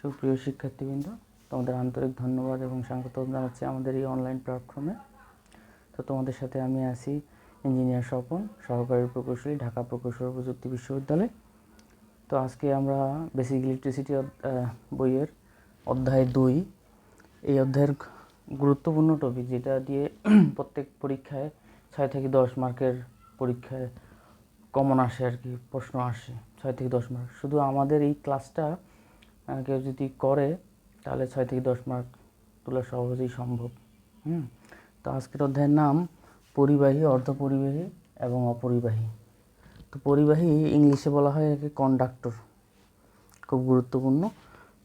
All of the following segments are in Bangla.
সুপ্রিয় শিক্ষার্থীবৃন্দ, তোমাদের আন্তরিক ধন্যবাদ এবং স্বাগত জানাচ্ছি আমাদের এই অনলাইন প্ল্যাটফর্মে তো তোমাদের সাথে আমি আছি ইঞ্জিনিয়ার স্বপন, সহকারী প্রকৌশলী, ঢাকা প্রকৌশল প্রযুক্তি বিশ্ববিদ্যালয়। তো আজকে আমরা বেসিক ইলেকট্রিসিটি বইয়ের অধ্যায় দুই। এই অধ্যায়ের গুরুত্বপূর্ণ টপিক যেটা দিয়ে প্রত্যেক পরীক্ষায় ছয় থেকে দশ মার্কের পরীক্ষায় কমন আসে আর কি, প্রশ্ন আসে, ছয় থেকে দশ মার্ক। শুধু আমাদের এই ক্লাসটা কেউ যদি করে, তাহলে ছয় থেকে দশ মার্ক তোলা সহজেই সম্ভব। হুম? তো আজকের অধ্যায়ের নাম পরিবাহী, অর্ধপরিবাহী এবং অপরিবাহী। তো পরিবাহী ইংলিশে বলা হয় একে কন্ডাক্টর খুব গুরুত্বপূর্ণ।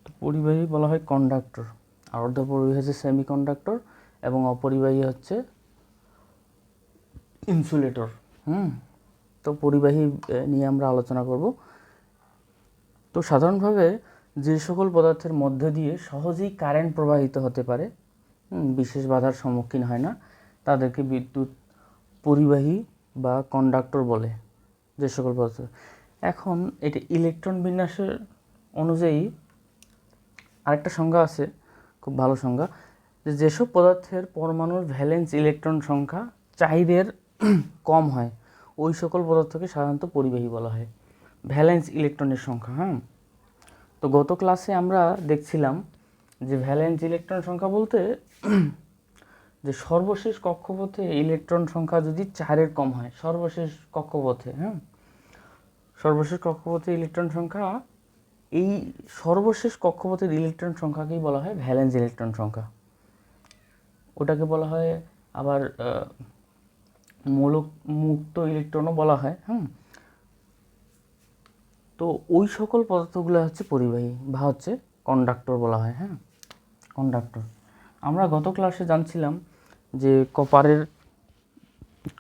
তো পরিবাহী বলা হয় কন্ডাক্টর আর অর্ধপরিবাহী হচ্ছে সেমি কন্ডাক্টর এবং অপরিবাহী হচ্ছে ইনসুলেটর হুম? তো পরিবাহী নিয়ে আমরা আলোচনা করব। তো সাধারণভাবে যে সকল পদার্থের মধ্য দিয়ে সহজেই কারেন্ট প্রবাহিত হতে পারে বিশেষ বাধার সম্মুখীন হয় না। তাদেরকে বিদ্যুৎ, পরিবাহী বা কন্ডাক্টর বলে যে সকল পদার্থ। এখন এটি ইলেকট্রন বিন্যাসের অনুযায়ী আরেকটা সংজ্ঞা আছে, খুব ভালো সংজ্ঞা, যে যেসব পদার্থের পরমাণুর ভ্যালেন্স ইলেকট্রন সংখ্যা চাহিদের কম হয়, ওই সকল পদার্থকে সাধারণত পরিবাহী বলা হয়। ভ্যালেন্স ইলেকট্রনের সংখ্যা হ্যাঁ তো গত ক্লাসে আমরা দেখছিলাম যে ভ্যালেন্স ইলেকট্রন সংখ্যা বলতে যে সর্বশেষ কক্ষপথে ইলেকট্রন সংখ্যা যদি চারের কম হয়, সর্বশেষ কক্ষপথে হ্যাঁ? সর্বশেষ কক্ষপথে ইলেকট্রন সংখ্যা, এই সর্বশেষ কক্ষপথের ইলেকট্রন সংখ্যাকেই বলা হয় ভ্যালেন্স ইলেকট্রন সংখ্যা। ওটাকে বলা হয় আবার মূলক মুক্ত ইলেকট্রনও বলা হয়, হুম? তো ওই সকল পদার্থগুলো হচ্ছে পরিবাহী বা হচ্ছে কন্ডাক্টর বলা হয় হ্যাঁ? কন্ডাক্টর আমরা গত ক্লাসে জানছিলাম যে কপারের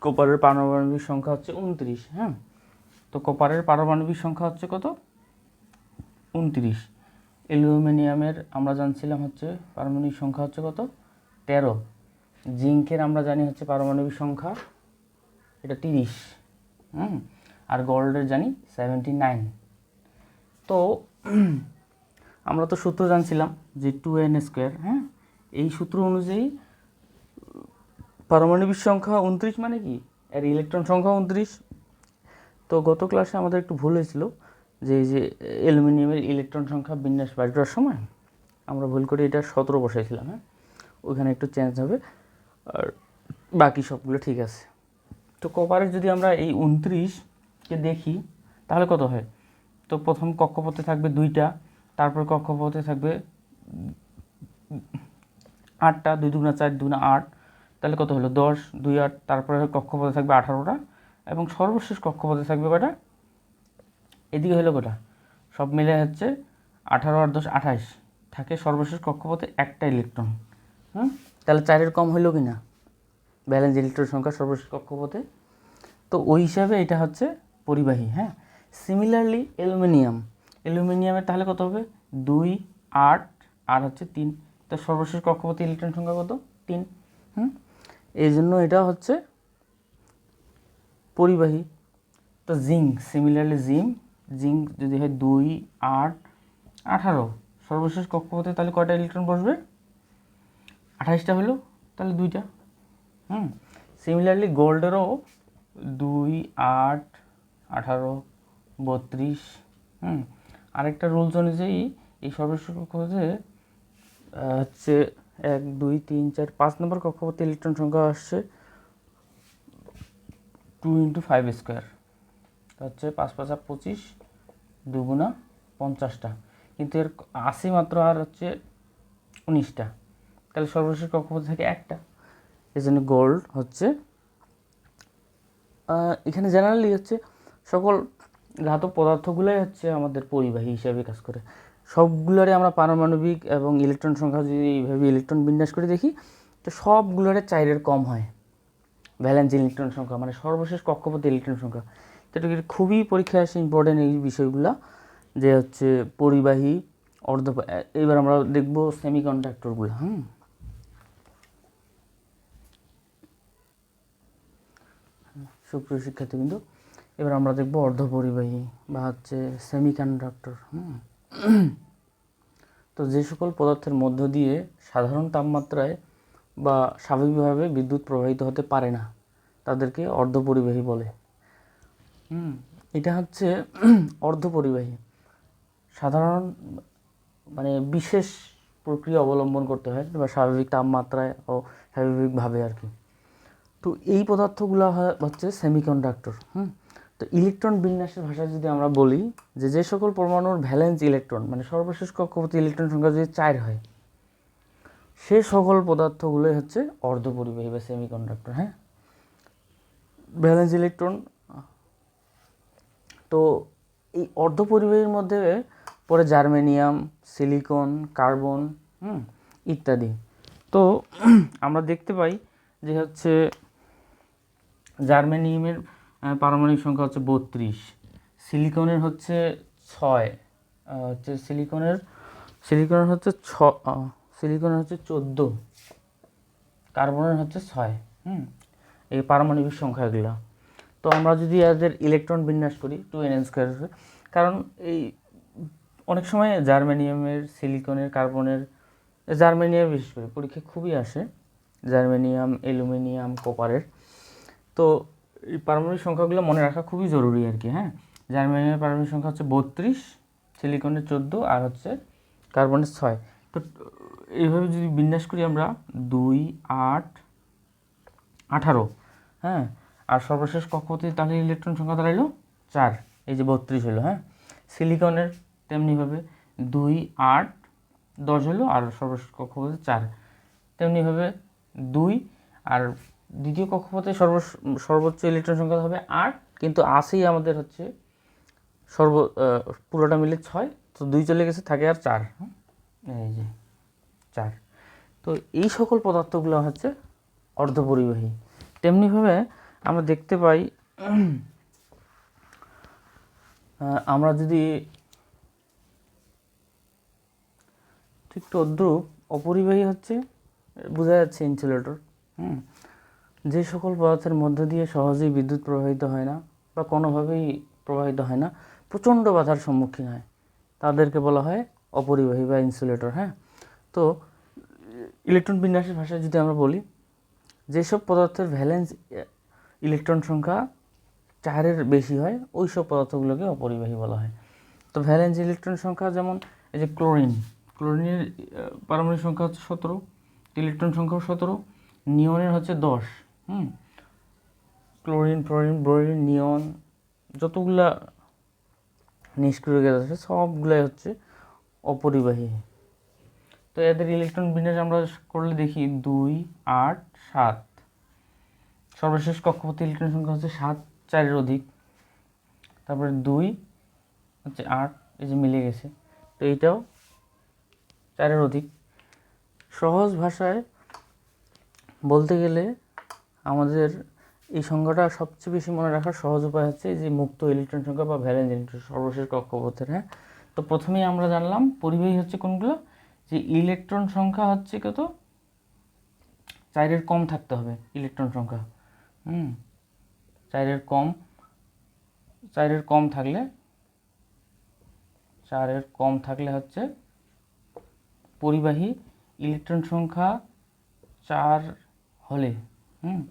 কপারের পারমাণবিক সংখ্যা হচ্ছে উনত্রিশ হ্যাঁ? তো কপারের পারমাণবিক সংখ্যা হচ্ছে কত? উনত্রিশ। অ্যালুমিনিয়ামের আমরা জানছিলাম হচ্ছে পারমাণবিক সংখ্যা হচ্ছে কত? তেরো। জিঙ্কের আমরা জানি হচ্ছে পারমাণবিক সংখ্যা, এটা তিরিশ, হুম? আর গোল্ডের জানি সেভেন্টি নাইন তো আমরা তো সূত্র জানছিলাম যে টু এন স্কোয়ার হ্যাঁ? এই সূত্র অনুযায়ী, পারমাণবিক সংখ্যা উনত্রিশ মানে কি? এর ইলেকট্রন সংখ্যা উনত্রিশ। তো গত ক্লাসে আমাদের একটু ভুল হয়েছিল যে এই যে অ্যালুমিনিয়ামের ইলেকট্রন সংখ্যা বিন্যাস বাড়ি করার সময় আমরা ভুল করে এটা সতেরো বসাইছিলাম হ্যাঁ? ওইখানে একটু চেঞ্জ হবে। আর বাকি সবগুলো ঠিক আছে। তো কপারের যদি আমরা এই উনত্রিশকে দেখি, তাহলে কত হয়? তো প্রথম কক্ষপথে থাকবে দুইটা, তারপর কক্ষপথে থাকবে আটটা, দুই দুগুণা চার দুগুণা আট, তাহলে কত হলো? দশ, দুই আট, তারপরে কক্ষপথে থাকবে আঠারোটা, এবং সর্বশেষ কক্ষপথে থাকবে কটা এদিকে হলো কটা সব মিলে হচ্ছে আঠারো আর দশ আঠাশ থাকে সর্বশেষ কক্ষপথে একটা ইলেকট্রন, হুম? তাহলে চারের কম হইল কি না ব্যালেন্স ইলেকট্রন সংখ্যা সর্বশেষ কক্ষপথে, তো ওই হিসাবে এটা হচ্ছে পরিবাহী হ্যাঁ? সিমিলারলি অ্যালুমিনিয়াম অ্যালুমিনিয়ামের তাহলে কত হবে? দুই, আট, আর হচ্ছে তিন। তো সর্বশেষ কক্ষপথে ইলেকট্রন সংখ্যা কত? তিন। হুম? এই জন্য এটা হচ্ছে পরিবাহী। তো জিঙ্ক সিমিলারলি জিঙ্ক জিঙ্ক যদি হয় দুই, আট, আঠারো। সর্বশেষ কক্ষপথে তাহলে কয়টা ইলেকট্রন বসবে? আঠাইশটা হলো, তাহলে দুইটা। হুম? সিমিলারলি গোল্ডেরও দুই, আট, আঠারো বত্রিশ, হুম? আরেকটা রুলস অনুযায়ী এই সর্বশেষ কক্ষপথে হচ্ছে এক, দুই, তিন, চার, পাঁচ নম্বর কক্ষপথে ইলেকট্রন সংখ্যা আসছে টু ইন্টু ফাইভ স্কোয়ার হচ্ছে পাঁচ পাঁচা পঁচিশ দুগুণা পঞ্চাশটা। কিন্তু এর আশি মাত্র আর হচ্ছে উনিশটা। তাহলে সর্বশেষ কক্ষপথ থেকে একটা। এই জন্য গোল্ড হচ্ছে এখানে জেনারেলি হচ্ছে সকল ধাতব পদার্থগুলোই হচ্ছে আমাদের পরিবাহী হিসাবে কাজ করে। সবগুলোরে আমরা পারমাণবিক এবং ইলেকট্রন সংখ্যা যদি এইভাবে ইলেকট্রন বিন্যাস করে দেখি, তো সবগুলোরে চাইরের কম হয়। ভ্যালেন্স ইলেকট্রন সংখ্যা মানে সর্বশেষ কক্ষপথে ইলেকট্রন সংখ্যা। তো এটা খুবই পরীক্ষায় আসে ইম্পর্টেন্ট এই বিষয়গুলো, যে হচ্ছে পরিবাহী, অর্ধ, এবার আমরা দেখব সেমি কন্ডাক্টরগুলো হুম? সুপ্রিয় শিক্ষার্থীবৃন্দ এবার আমরা দেখব অর্ধপরিবাহী বা হচ্ছে সেমি কন্ডাক্টর হুম? তো যে সকল পদার্থের মধ্য দিয়ে সাধারণ তাপমাত্রায় বা স্বাভাবিকভাবে বিদ্যুৎ প্রবাহিত হতে পারে না, তাদেরকে অর্ধপরিবাহী বলে। হুম, এটা হচ্ছে অর্ধপরিবাহী। সাধারণ মানে বিশেষ প্রক্রিয়া অবলম্বন করতে হয় বা স্বাভাবিক তাপমাত্রায় ও স্বাভাবিকভাবে আর কি। তো এই পদার্থগুলো হচ্ছে সেমিকন্ডাক্টর হুম? তো ইলেকট্রন বিন্যাসের ভাষায় যদি আমরা বলি, যে যে সকল পরমাণুর ভ্যালেন্স ইলেকট্রন মানে সর্বশেষ কক্ষপতি ইলেকট্রন সংখ্যা যদি চার হয়, সে সকল পদার্থগুলোই হচ্ছে অর্ধ অর্ধপরিবাহী বা সেমিকন্ডাক্টর হ্যাঁ? ভ্যালেন্স ইলেকট্রন তো এই অর্ধ অর্ধপরিবাহীর মধ্যে পরে জার্মেনিয়াম সিলিকন কার্বন হুম, ইত্যাদি। তো আমরা দেখতে পাই যে হচ্ছে জার্মেনিয়ামের পারমাণবিক সংখ্যা হচ্ছে বত্রিশ। সিলিকনের হচ্ছে ছয়। হচ্ছে সিলিকনের সিলিকনের হচ্ছে ছ সিলিকনের হচ্ছে চোদ্দ। কার্বনের হচ্ছে ছয়, হুম? এই পারমাণবিক সংখ্যাগুলো। তো আমরা যদি এদের ইলেকট্রন বিন্যাস করি টু এন স্কোয়ার কারণ এই অনেক সময় জার্মেনিয়ামের, সিলিকনের, কার্বনের, জার্মেনিয়াম বিশেষ করে, পরীক্ষা খুবই আসে। জার্মেনিয়াম, অ্যালুমিনিয়াম, কপারের। তো এই পারমাণবিক সংখ্যাগুলো মনে রাখা খুবই জরুরি আর কি হ্যাঁ? জার্মেনিয়ামের পারমাণবিক সংখ্যা হচ্ছে বত্রিশ সিলিকনের চোদ্দ, আর হচ্ছে কার্বনের ছয়। তো এইভাবে যদি বিন্যাস করি আমরা দুই, আট, আঠারো হ্যাঁ? আর সর্বশেষ কক্ষপতি তাহলে ইলেকট্রন সংখ্যা দাঁড়াইলো চার, এই যে বত্রিশ হলো হ্যাঁ? সিলিকনের তেমনিভাবে দুই, আট, দশ হলো আর সর্বশেষ কক্ষপথে চার। তেমনিভাবে দুই, আর দ্বিতীয় কক্ষপথে সর্ব সর্বোচ্চ ইলেকট্রন সংখ্যা হবে আট, কিন্তু আসেই আমাদের হচ্ছে সর্ব পুরোটা মিলে ছয়, তো দুই চলে গেছে, থাকে আর চার? এই যে, চার। তো এই সকল পদার্থগুলো হচ্ছে অর্ধপরিবাহী। তেমনিভাবে আমরা দেখতে পাই আমরা যদি ঠিক তদ্রুপ অপরিবাহী হচ্ছে, বোঝা যাচ্ছে ইনসুলেটর হুম? যে সকল পদার্থের মধ্য দিয়ে সহজেই বিদ্যুৎ প্রবাহিত হয় না বা কোনোভাবেই প্রবাহিত হয় না, প্রচণ্ড বাধার সম্মুখীন হয়। তাদেরকে বলা হয় অপরিবাহী বা ইনসুলেটর হ্যাঁ? তো ইলেকট্রন বিন্যাসের ভাষায় যদি আমরা বলি, যেসব পদার্থের ভ্যালেন্স ইলেকট্রন সংখ্যা চারের বেশি হয় ওই সব পদার্থগুলোকে অপরিবাহী বলা হয়। তো ভ্যালেন্স ইলেকট্রন সংখ্যা যেমন, এই যে ক্লোরিন ক্লোরিনের পারমাণবিক সংখ্যা হচ্ছে সতেরো ইলেকট্রন সংখ্যাও সতেরো নিয়নের হচ্ছে দশ। হুম। ক্লোরিন, ফ্লোরিন, ব্রোরিন, নিয়ন, যতগুলা নিষ্ক্রিয় গ্যাস আছে, সবগুলাই হচ্ছে অপরিবাহী। তো এদের ইলেকট্রন বিন্যাস আমরা করলে দেখি দুই, আট, সাত। সর্বশেষ কক্ষপথে ইলেকট্রন সংখ্যা হচ্ছে সাত, চারের অধিক। তারপরে দুই, হচ্ছে আট, এই যে মিলে গেছে। তো এইটাও চারের অধিক। সহজ ভাষায় বলতে গেলে আমাদের এই সংখ্যাটা সবচেয়ে বেশি মনে রাখার সহজ উপায় হচ্ছে যে মুক্ত ইলেকট্রন সংখ্যা বা ভ্যালেন্স ইলেকট্রন সর্বশেষ কক্ষপথের হ্যাঁ? তো প্রথমেই আমরা জানলাম পরিবাহী হচ্ছে কোনগুলো? যে ইলেকট্রন সংখ্যা হচ্ছে কত? চারের কম থাকতে হবে ইলেকট্রন সংখ্যা, হুম? চারের কম চারের কম থাকলে, চারের কম থাকলে হচ্ছে পরিবাহী ইলেকট্রন সংখ্যা চার হলে, হুম?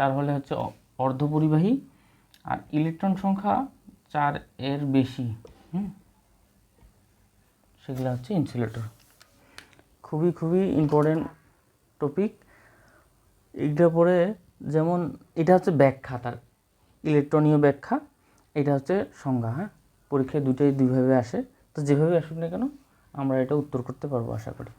চার হলে হচ্ছে অর্ধপরিবাহী আর ইলেকট্রন সংখ্যা চার এর বেশি, হুম? সেগুলো হচ্ছে ইনসুলেটর খুবই খুবই ইম্পর্টেন্ট টপিক এইটা পরে যেমন এটা হচ্ছে ব্যাখ্যা তার, ইলেকট্রনীয় ব্যাখ্যা, এটা হচ্ছে সংজ্ঞা হ্যাঁ? পরীক্ষায় দুটোই দুইভাবে আসে। তো যেভাবে আসুক না কেন, আমরা এটা উত্তর করতে পারব, আশা করি।